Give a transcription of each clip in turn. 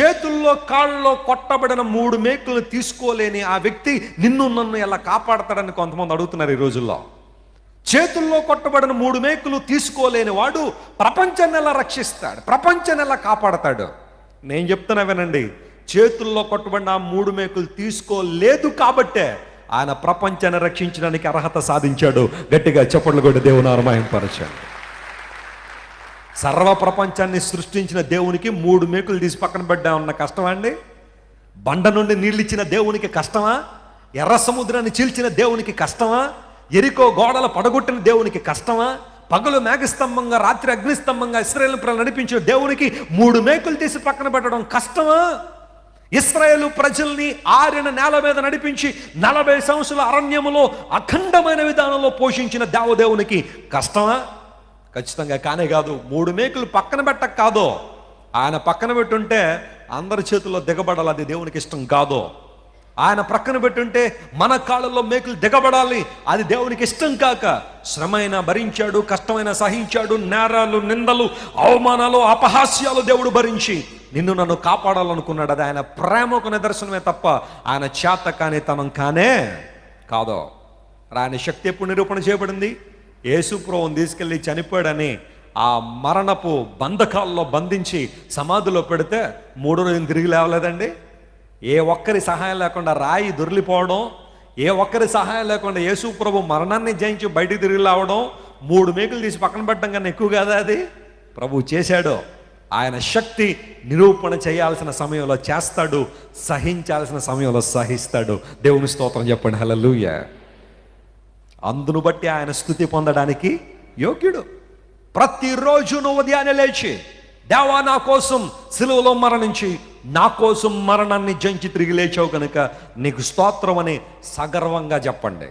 చేతుల్లో కాళ్ళలో కొట్టబడిన మూడు మేకులు తీసుకోలేని ఆ వ్యక్తి నిన్ను నన్ను ఎలా కాపాడతాడని కొంతమంది అడుగుతున్నారు ఈ రోజుల్లో. చేతుల్లో కొట్టబడిన మూడు మేకులు తీసుకోలేని వాడు ప్రపంచాన్ని ఎలా రక్షిస్తాడు? ప్రపంచాన్ని ఎలా కాపాడతాడు? నేను చెప్తున్నా వినండి చేతుల్లో కొట్టబడిన ఆ మూడు మేకులు తీసుకోలేదు కాబట్టే ఆయన ప్రపంచాన్ని రక్షించడానికి అర్హత సాధించాడు. గట్టిగా చప్పట్లు కూడా దేవుని అరమాయింపరచాడు సర్వ ప్రపంచాన్ని సృష్టించిన దేవునికి మూడు మేకులు తీసి పక్కన పెడ్డా ఉన్న కష్టమా అండి? బండ నుండి నీళ్ళు ఇచ్చిన దేవునికి కష్టమా? ఎర్ర సముద్రాన్ని చీల్చిన దేవునికి కష్టమా? ఎరికో గోడల పడగొట్టిన దేవునికి కష్టమా? పగలు మేఘస్తంభంగా రాత్రి అగ్నిస్తంభంగా ఇస్రాయేల్ ప్రజలు నడిపించిన దేవునికి మూడు మేకులు తీసి పక్కన పెట్టడం కష్టమా? ఇస్రాయేల్ ప్రజల్ని ఆరిన నేల మీద నడిపించి నలభై సంవత్సరాల అరణ్యములో అఖండమైన విధానంలో పోషించిన దేవదేవునికి కష్టమా? ఖచ్చితంగా కానే కాదు మూడు మేకులు పక్కన పెట్టక కాదు. ఆయన పక్కన పెట్టుంటే అందరి చేతుల్లో దిగబడాలి అది దేవునికి ఇష్టం కాదు. ఆయన ప్రక్కన పెట్టుంటే మన కాళ్ళల్లో మేకులు దిగబడాలి అది దేవునికి ఇష్టం కాక. శ్రమైన భరించాడు కష్టమైన సహించాడు నేరాలు నిందలు అవమానాలు అపహాస్యాలు దేవుడు భరించి నిన్ను నన్ను కాపాడాలనుకున్నాడు. అది ఆయన ప్రేమకు నిదర్శనమే తప్ప ఆయన చేత కానీ తనం కానే కాదో. ఆయన శక్తి ఎప్పుడు నిరూపణ చేయబడింది? యేసుప్రభుని తీసుకెళ్ళి చనిపోయాడని ఆ మరణపు బంధకాల్లో బంధించి సమాధిలో పెడితే మూడో రోజున తిరిగి లేవలేదండి. ఏ ఒక్కరి సహాయం లేకుండా రాయి దొరిలిపోవడం ఏ ఒక్కరి సహాయం లేకుండా యేసు ప్రభు మరణాన్ని జయించి బయటికి తిరిగి రావడం మూడు మేకులు తీసి పక్కన పెట్టడం కన్నా ఎక్కువ కదా అది? ప్రభు చేశాడు. ఆయన శక్తి నిరూపణ చేయాల్సిన సమయంలో చేస్తాడు సహించాల్సిన సమయంలో సహిస్తాడు. దేవుని స్తోత్రం చెప్పండి. హల్లెలూయా. అందును బట్టి ఆయన స్థుతి పొందడానికి యోగ్యుడు. ప్రతిరోజు నువ్వు ఉదయాన్నే లేచి దేవా నా కోసం సిలువలో మరణించి నా కోసం మరణాన్ని జంచి తిరిగి లేచావు కనుక నీకు స్తోత్రం అని సగర్వంగా చెప్పండి.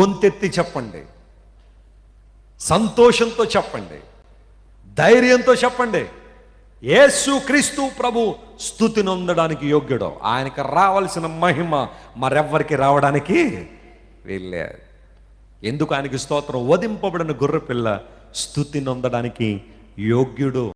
గొంతెత్తి చెప్పండి. సంతోషంతో చెప్పండి. ధైర్యంతో చెప్పండి. యేసు క్రీస్తు ప్రభు స్థుతి నొందడానికి యోగ్యుడు ఆయనకి రావాల్సిన మహిమ మరెవ్వరికి రావడానికి వీళ్ళే. ఎందుకు ఆయనకి స్తోత్రం? వధింపబడిన గుర్రపిల్ల స్థుతి నొందడానికి యోగ్యుడు.